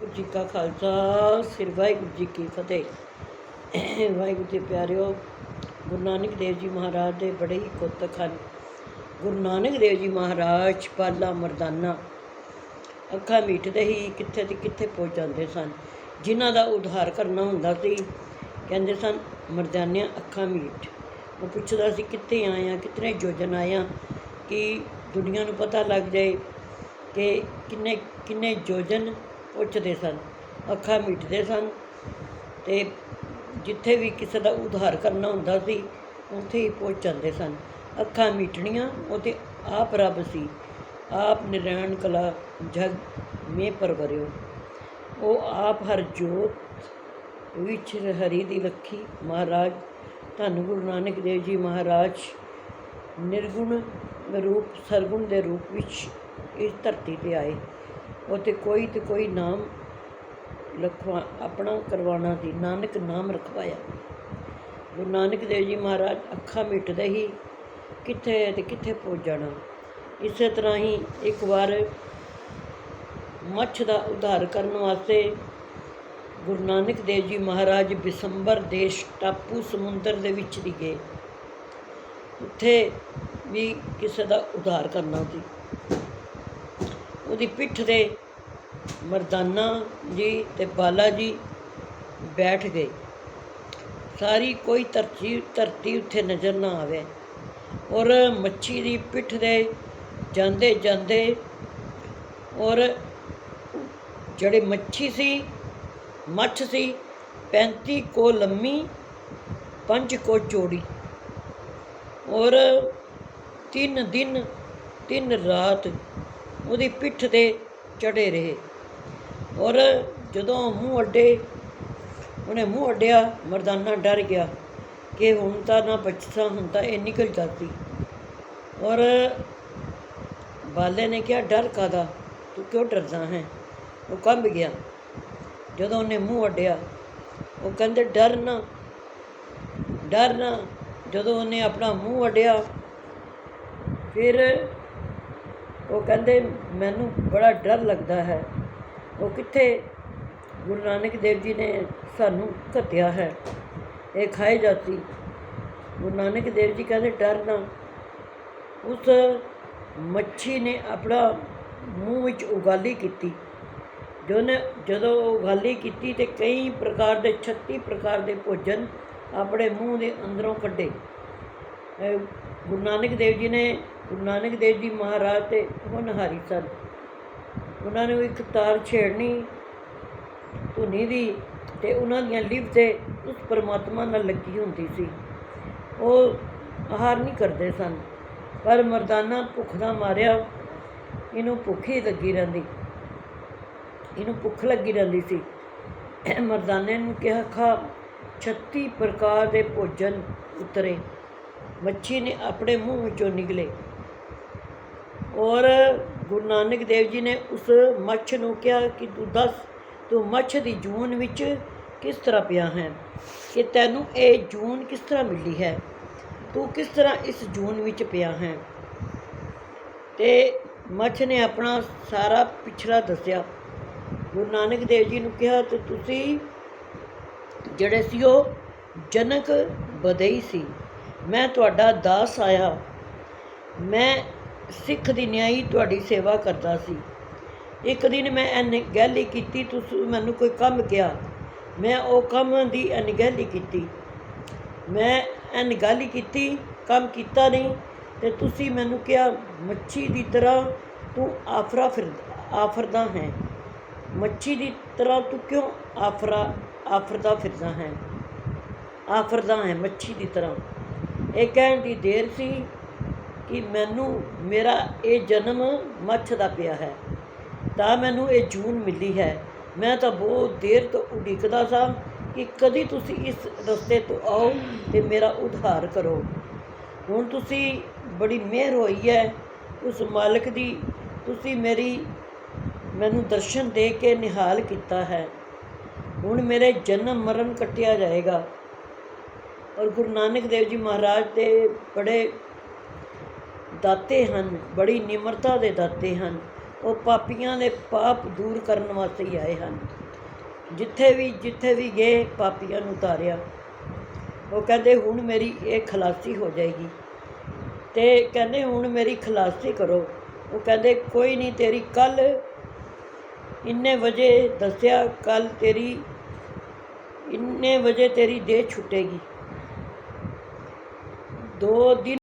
ਵਾਹਿਗੁਰੂ ਜੀ ਕਾ ਖਾਲਸਾ, ਸ੍ਰੀ ਵਾਹਿਗੁਰੂ ਜੀ ਕੀ ਫਤਿਹ। ਵਾਹਿਗੁਰੂ ਜੀ ਪਿਆਰਿਓ, ਗੁਰੂ ਨਾਨਕ ਦੇਵ ਜੀ ਮਹਾਰਾਜ ਦੇ ਬੜੇ ਹੀ ਕੁੱਤਕ ਹਨ ਗੁਰੂ ਨਾਨਕ ਦੇਵ ਜੀ ਮਹਾਰਾਜ, ਪਾਲਾ ਮਰਦਾਨਾ। ਅੱਖਾਂ ਮੀਟਦੇ ਹੀ ਕਿੱਥੇ ਤੇ ਕਿੱਥੇ ਪਹੁੰਚ ਜਾਂਦੇ ਸਨ। ਜਿਨ੍ਹਾਂ ਦਾ ਉਧਾਰ ਕਰਨਾ ਹੁੰਦਾ ਸੀ, ਕਹਿੰਦੇ ਸਨ, ਮਰਦਾਨਿਆਂ, ਅੱਖਾਂ ਮੀਟ। ਉਹ ਪੁੱਛਦਾ ਸੀ, ਕਿੱਥੇ ਆਇਆ? ਕਿਤਨੇ ਯੋਜਨ ਆਇਆ? ਕਿ ਦੁਨੀਆ ਨੂੰ ਪਤਾ ਲੱਗ ਜਾਏ ਕਿ ਕਿੰਨੇ ਕਿੰਨੇ ਯੋਜਨ ਪੁੱਛਦੇ ਸਨ, ਅੱਖਾਂ ਮੀਟਦੇ ਸਨ ਤੇ ਜਿੱਥੇ ਵੀ ਕਿਸੇ ਦਾ ਉਧਾਰ ਕਰਨਾ ਹੁੰਦਾ ਸੀ, ਉੱਥੇ ਹੀ ਪਹੁੰਚ ਜਾਂਦੇ ਸਨ। ਅੱਖਾਂ ਮੀਟਣੀਆਂ, ਉਹ ਤੇ ਆਪ ਰੱਬ ਸੀ। ਆਪ ਨਿਰਣ ਕਲਾ ਜਗ ਮੇ ਪਰਵਰਿਓ। ਉਹ ਆਪ ਹਰ ਜੋਤ ਵਿੱਚ ਹਰੀ ਦੀ ਲੱਖੀ ਮਹਾਰਾਜ, ਧੰਨ ਗੁਰੂ ਨਾਨਕ ਦੇਵ ਜੀ ਮਹਾਰਾਜ, ਨਿਰਗੁਣ ਰੂਪ, ਸਰਗੁਣ ਦੇ ਰੂਪ ਵਿੱਚ ਇਸ ਧਰਤੀ ਤੇ ਆਏ। ਉਹ ਕੋਈ ਤੇ ਕੋਈ ਨਾਮ ਲਖਵਾ ਆਪਣਾ ਕਰਵਾਉਣਾ ਸੀ, ਨਾਨਕ ਨਾਮ ਰਖਵਾਇਆ। ਗੁਰੂ ਨਾਨਕ ਦੇਵ ਜੀ ਮਹਾਰਾਜ ਅੱਖਾਂ ਮਿਟਦੇ ਹੀ ਕਿੱਥੇ ਤੇ ਕਿੱਥੇ ਪਹੁੰਚ ਜਾਣਾ। ਇਸੇ ਤਰ੍ਹਾਂ ਹੀ ਇੱਕ ਵਾਰ ਮੱਛ ਦਾ ਉਧਾਰ ਕਰਨ ਵਾਸਤੇ ਗੁਰੂ ਨਾਨਕ ਦੇਵ ਜੀ ਮਹਾਰਾਜ ਬਿਸੰਬਰ ਦੇਸ਼ ਟਾਪੂ ਸਮੁੰਦਰ ਦੇ ਵਿੱਚ ਦੀ ਗਏ। ਉੱਥੇ ਵੀ ਕਿਸੇ ਦਾ ਉਧਾਰ ਕਰਨਾ ਸੀ। ਉਹਦੀ ਪਿੱਠ ਤੇ ਮਰਦਾਨਾ ਜੀ ਤੇ ਬਾਲਾ ਜੀ ਬੈਠ ਗਏ। ਸਾਰੀ ਕੋਈ ਧਰਤੀ ਧਰਤੀ ਉੱਥੇ ਨਜ਼ਰ ਨਾ ਆਵੇ। ਔਰ ਮੱਛੀ ਦੀ ਪਿੱਠ ਦੇ ਜਾਂਦੇ ਜਾਂਦੇ ਔਰ ਜਿਹੜੇ ਮੱਛੀ ਸੀ, ਮੱਛ ਸੀ 35 ਕੋ ਲੰਮੀ 5 ਕੋ ਚੌੜੀ। ਔਰ ਤਿੰਨ ਦਿਨ, ਤਿੰਨ ਰਾਤ ਉਹਦੀ ਪਿੱਠ ਤੇ ਚੜੇ ਰਹੇ। ਔਰ ਜਦੋਂ ਮੂੰਹ ਅੱਡੇ, ਉਹਨੇ ਮੂੰਹ ਅੱਡਿਆ, ਮਰਦਾਨਾ ਡਰ ਗਿਆ ਕਿ ਹੁਣ ਤਾਂ ਨਾ ਬਚਦਾ ਹੁਣ ਤਾਂ ਇਹ ਨਿਕਲ ਜਾਂਦੀ। ਔਰ ਬਾਲੇ ਨੇ ਕਿਹਾ, ਡਰ ਕਾਦਾ ਤੂੰ ਕਿਉਂ ਡਰਦਾ ਹੈ? ਉਹ ਕੰਬ ਗਿਆ। ਜਦੋਂ ਉਹਨੇ ਮੂੰਹ ਅੱਡਿਆ, ਉਹ ਕਹਿੰਦੇ, ਡਰ ਨਾ ਡਰ ਨਾ। ਜਦੋਂ ਉਹਨੇ ਆਪਣਾ ਮੂੰਹ ਅੱਡਿਆ, ਫਿਰ ਉਹ ਕਹਿੰਦੇ, ਮੈਨੂੰ ਬੜਾ ਡਰ ਲੱਗਦਾ ਹੈ। ਉਹ ਕਿੱਥੇ? ਗੁਰੂ ਨਾਨਕ ਦੇਵ ਜੀ ਨੇ ਸਾਨੂੰ ਘੱਤਿਆ ਹੈ। ਇਹ ਖਾਏ ਜਾਤੀ। ਗੁਰੂ ਨਾਨਕ ਦੇਵ ਜੀ ਕਹਿੰਦੇ, ਡਰ ਨਾ। ਉਸ ਮੱਛੀ ਨੇ ਆਪਣਾ ਮੂੰਹ ਵਿੱਚ ਉਗਾਲੀ ਕੀਤੀ। ਜੋ ਜਦੋਂ ਉਗਾਲੀ ਕੀਤੀ ਤੇ ਕਈ ਪ੍ਰਕਾਰ ਦੇ 36 ਪ੍ਰਕਾਰ ਦੇ ਭੋਜਨ ਆਪਣੇ ਮੂੰਹ ਦੇ ਅੰਦਰੋਂ ਕੱਢੇ। ਗੁਰੂ ਨਾਨਕ ਦੇਵ ਜੀ ਨੇ ਗੁਰੂ ਨਾਨਕ ਦੇਵ ਜੀ ਮਹਾਰਾਜ ਤੇ ਹੋਣਹਾਰੀ ਸਨ। ਉਹਨਾਂ ਨੂੰ ਇੱਕ ਤਾਰ ਛੇੜਨੀ ਧੁਨੀ ਦੀ ਤੇ ਉਹਨਾਂ ਦੀਆਂ ਲਿਵ ਤੇ ਉਸ ਪਰਮਾਤਮਾ ਨਾਲ ਲੱਗੀ ਹੁੰਦੀ ਸੀ। ਉਹ ਆਹਾਰ ਨਹੀਂ ਕਰਦੇ ਸਨ, ਪਰ ਮਰਦਾਨਾ ਭੁੱਖ ਦਾ ਮਾਰਿਆ, ਇਹਨੂੰ ਭੁੱਖ ਹੀ ਲੱਗੀ ਰਹਿੰਦੀ। ਇਹਨੂੰ ਭੁੱਖ ਲੱਗੀ ਰਹਿੰਦੀ ਸੀ। ਮਰਦਾਨੇ ਨੂੰ ਕਿਹਾ, ਖਾ 36 ਪ੍ਰਕਾਰ ਦੇ ਭੋਜਨ ਉਤਰੇ। ਮੱਛੀ ਨੇ ਆਪਣੇ ਮੂੰਹ ਵਿੱਚੋਂ ਨਿਕਲੇ। ਔਰ ਗੁਰੂ ਨਾਨਕ ਦੇਵ ਜੀ ਨੇ ਉਸ ਮੱਛ ਨੂੰ ਕਿਹਾ ਕਿ ਤੂੰ ਦੱਸ, ਤੂੰ ਮੱਛ ਦੀ ਜੂਨ ਵਿੱਚ ਕਿਸ ਤਰ੍ਹਾਂ ਪਿਆ ਹੈ? ਕਿ ਤੈਨੂੰ ਇਹ ਜੂਨ ਕਿਸ ਤਰ੍ਹਾਂ ਮਿਲੀ ਹੈ? ਤੂੰ ਕਿਸ ਤਰ੍ਹਾਂ ਇਸ ਜੂਨ ਵਿੱਚ ਪਿਆ ਹੈ? ਤੇ ਮੱਛ ਨੇ ਆਪਣਾ ਸਾਰਾ ਪਿਛਲਾ ਦੱਸਿਆ। ਗੁਰੂ ਨਾਨਕ ਦੇਵ ਜੀ ਨੂੰ ਕਿਹਾ, ਤੇ ਤੁਸੀਂ ਜਿਹੜੇ ਸੀ ਉਹ ਜਨਕ ਬਦਈ ਸੀ। ਮੈਂ ਤੁਹਾਡਾ ਦਾਸ ਆਇਆ। ਮੈਂ ਸਿੱਖ ਦੀ ਨਿਆਈ ਤੁਹਾਡੀ ਸੇਵਾ ਕਰਦਾ ਸੀ। ਇੱਕ ਦਿਨ ਮੈਂ ਅਣਗਹਿਲੀ ਕੀਤੀ, ਤੁਸੀਂ ਮੈਨੂੰ ਕੋਈ ਕੰਮ ਕਿਹਾ। ਮੈਂ ਉਹ ਕੰਮ ਦੀ ਅਣਗਹਿਲੀ ਕੀਤੀ। ਮੈਂ ਅਣਗਹਿਲੀ ਕੀਤੀ, ਕੰਮ ਕੀਤਾ ਨਹੀਂ, ਤੇ ਤੁਸੀਂ ਮੈਨੂੰ ਕਿਹਾ, ਮੱਛੀ ਦੀ ਤਰ੍ਹਾਂ ਤੂੰ ਆਫਰਾ ਫਿਰ, ਆਫਰਦਾ ਹੈ। ਮੱਛੀ ਦੀ ਤਰ੍ਹਾਂ ਤੂੰ ਕਿਉਂ ਆਫਰਾ, ਆਫਰਦਾ ਫਿਰਦਾ ਹੈ? ਆਫਰਦਾ ਹੈ ਮੱਛੀ ਦੀ ਤਰ੍ਹਾਂ। ਇਹ ਕਹਿਣ ਦੀ ਦੇਰ ਸੀ। ਕਿ ਮੈਨੂੰ ਮੇਰਾ ਇਹ ਜਨਮ ਮੱਛ ਦਾ ਪਿਆ ਹੈ। ਤਾਂ ਮੈਨੂੰ ਇਹ ਜੂਨ ਮਿਲੀ ਹੈ। ਮੈਂ ਤਾਂ ਬਹੁਤ ਦੇਰ ਤੋਂ ਉਡੀਕਦਾ ਸਾਂ ਕਿ ਕਦੀ ਤੁਸੀਂ ਇਸ ਰਸਤੇ ਤੋਂ ਆਓ ਤੇ ਮੇਰਾ ਉਧਾਰ ਕਰੋ। ਹੁਣ ਤੁਸੀਂ ਬੜੀ ਮਿਹਰ ਹੋਈ ਹੈ। ਉਸ ਮਾਲਕ ਦੀ ਤੁਸੀਂ ਮੇਰੀ, ਮੈਨੂੰ ਦਰਸ਼ਨ ਦੇ ਕੇ ਨਿਹਾਲ ਕੀਤਾ ਹੈ। ਹੁਣ ਮੇਰੇ ਜਨਮ ਮਰਨ ਕੱਟਿਆ ਜਾਏਗਾ। ਔਰ ਗੁਰੂ ਨਾਨਕ ਦੇਵ ਜੀ ਮਹਾਰਾਜ ਦੇ ਬੜੇ ਦਾਤੇ ਹਨ, ਬੜੀ ਨਿਮਰਤਾ ਦੇ ਦਾਤੇ ਹਨ। ਉਹ ਪਾਪੀਆਂ ਦੇ ਪਾਪ ਦੂਰ ਕਰਨ ਵਾਸਤੇ ਹੀ ਆਏ ਹਨ। ਜਿੱਥੇ ਵੀ ਜਿੱਥੇ ਵੀ ਗਏ, ਪਾਪੀਆਂ ਨੂੰ ਉਤਾਰਿਆ। ਉਹ ਕਹਿੰਦੇ, ਹੁਣ ਮੇਰੀ ਇਹ ਖਲਾਸੀ ਹੋ ਜਾਏਗੀ। ਤੇ ਕਹਿੰਦੇ, ਹੁਣ ਮੇਰੀ ਖਲਾਸੀ ਕਰੋ। ਉਹ ਕਹਿੰਦੇ, ਕੋਈ ਨਹੀਂ, ਤੇਰੀ ਕੱਲ ਇੰਨੇ ਵਜੇ ਦੱਸਿਆ ਕੱਲ ਤੇਰੀ ਇੰਨੇ ਵਜੇ ਤੇਰੀ ਦੇਹ ਛੁੱਟੇਗੀ। ਦੋ ਦਿਨ